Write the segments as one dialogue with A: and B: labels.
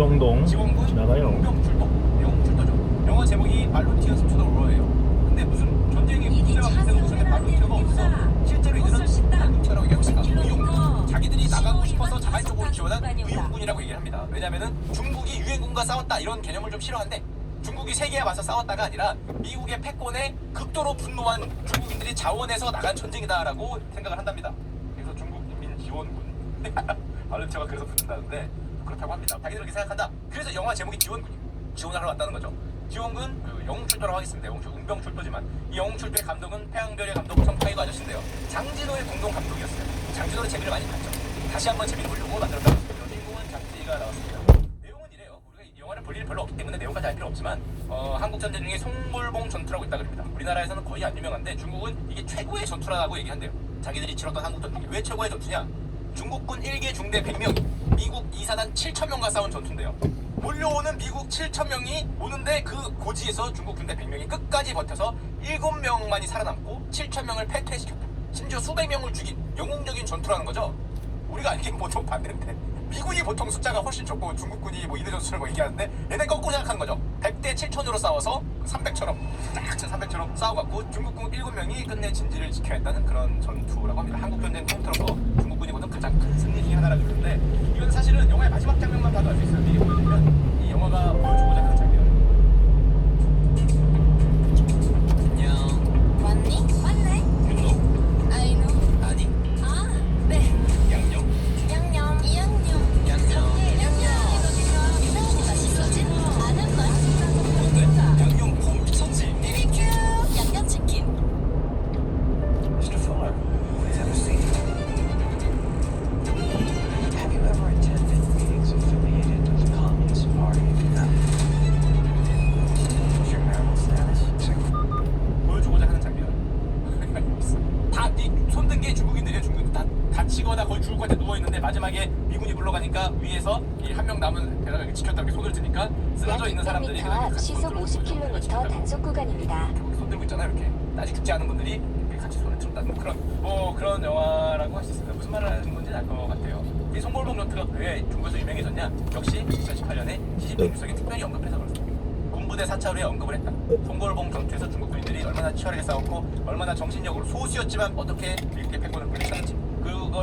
A: 조정동 지나가요.
B: 영화 제목이 발로티어 숲추도 울어예요. 근데 무슨 전쟁이 국제와 국제가 없었는데 발로티어가 없어. 실제로 이들은 한국처럼 역시나 의용군 자기들이 나가고 싶어서 자발적으로 지원한 의용군이라고 얘기를 합니다. 왜냐면은 중국이 유엔군과 싸웠다 이런 개념을 좀싫어하데 중국이 세계에 맞서 싸웠다가 아니라 미국의 패권에 극도로 분노한 중국인들이 자원해서 나간 전쟁이다라고 생각을 한답니다. 그래서 중국 인민 지원군 발로티어가 그래서 붙는다는데 그렇다고 합니다. 자기들은 그렇게 생각한다. 그래서 영화 제목이 지원군이에요. 지원하러 왔다는 거죠. 지원군 그 영웅 출도라고 하겠습니다. 영웅 출, 용병 출도지만 이 영웅 출도의 감독은 태양별의 감독 성파이거 아저씨인데요. 장진호의 공동 감독이었어요. 장진호의 재미를 많이 봤죠. 다시 한번 재미를 보려고 만들었다. 주인공은 장진이가 나왔습니다. 내용은 이래요. 우리가 이 영화를 볼 일이 별로 없기 때문에 내용까지 알 필요 없지만 어, 한국 전쟁 중에 송물봉 전투라고 있다 그럽니다. 우리나라에서는 거의 안 유명한데 중국은 이게 최고의 전투라고 얘기한대요. 자기들이 치렀던 한국 전쟁이 왜 최고의 전투냐? 중국군 1개 중대 100명, 미국 2사단 7천명과 싸운 전투인데요. 몰려오는 미국 7천명이 오는데 그 고지에서 중국 군대 100명이 끝까지 버텨서 7명만이 살아남고 7천명을 패퇴시켰다. 심지어 수백 명을 죽인 영웅적인 전투라는 거죠. 우리가 알기엔 보통 대인데 미군이 보통 숫자가 훨씬 적고 중국군이 뭐 이대 전술을 뭐 얘기하는데 얘네 거꾸로 생각한 거죠. 100대 7천으로 싸워서 300처럼 쫙 300처럼 싸워갖고 중국군 7명이 끝내 진지를 지켜야 했다는 그런 전투라고 합니다. 한국 전쟁 통틀어서 중국군이 뭐 다치거나 거의 죽을 것 같아 누워있는데 마지막에 미군이 불러가니까 위에서 한 명 남은 배가 이 지켰다고 게 손을 드니까 쓰러져 있는 사람들이 다 네, 시속 50km 지켰 단속 구간입니다. 이렇게 손 들고 있잖아요 이렇게 아직 죽지 않은 분들이 이렇게 같이 손을 들었다는 뭐 그런 뭐 그런 영화라고 할 수 있습니다 무슨 말을 하는 건지 알 것 같아요 이송골봉전트가왜 중국에서 유명해졌냐 역시 2018년에 시진핑 주석이 네. 특별히 언급해서 그렇습니다 군부대 사찰에 언급을 했다 송골봉 전투에서 중국 군인들이 얼마나 치열하게 싸웠고 얼마나 정신력으로 소수였지만 어떻게 이렇게 백권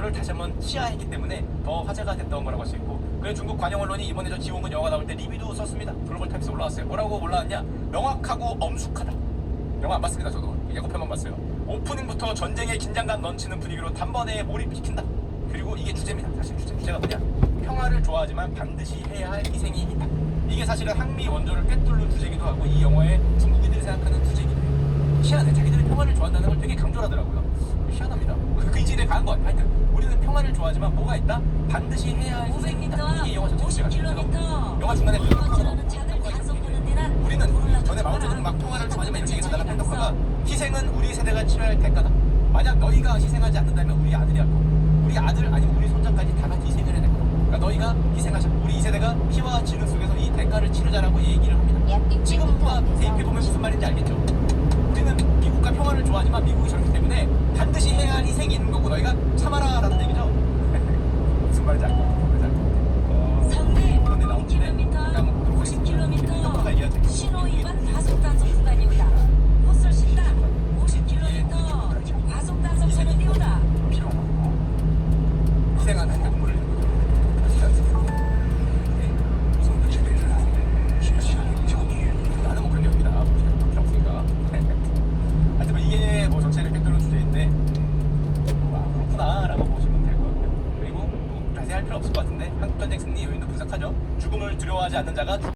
B: 거를 다시 한번 시하했기 때문에 더 화제가 됐던 거라고 할 수 있고 그래 중국 관영 언론이 이번에 저 지원군 영화 나올 때 리뷰도 썼습니다 글로벌 타임스 올라왔어요 뭐라고 올라왔냐 명확하고 엄숙하다 영화 안 봤습니다 저도 예고편만 봤어요 오프닝부터 전쟁의 긴장감 넘치는 분위기로 단번에 몰입시킨다 그리고 이게 주제입니다 사실 주제, 주제가 뭐냐 평화를 좋아하지만 반드시 해야 할 희생이 있다 이게 사실은 항미 원조를 꿰뚫는 주제기도 하고 이 영화의 중국인들이 생각하는 주제기도 해요 희한해 자기들이 평화를 좋아한다는 걸 되게 강조하더라고요 희한합니다. 그질에 그 가는 것 같아요. 우리는 평화를 좋아하지만 뭐가 있다? 반드시 해야 할 생이다. 이게 영화 전체 시 영화 중간에 우리는 전에 마오쩌둥 막 평화를 좋아하지만 이렇게 해달라고 행가 희생은 우리 세대가 치러야 할 대가다. 만약 너희가 희생하지 않는다면 우리 아들이 할거 우리 아들 아니면 우리 손자까지 다 같이 희생을 해야 될거 그러니까 너희가 희생하자. 우리 이 세대가 피와 지능 속에서 이 대가를 치르자라고 얘기를 합니다. 지금과 대입해보면 무슨 말인지 알겠죠? 우리는 미국과 평화를 좋아하지만 미국이 저렇게 반드시 해야 할 희생이 있는 거고 너희가 참아라 전쟁 승리 요인도 분석하죠. 죽음을 두려워하지 않는 자가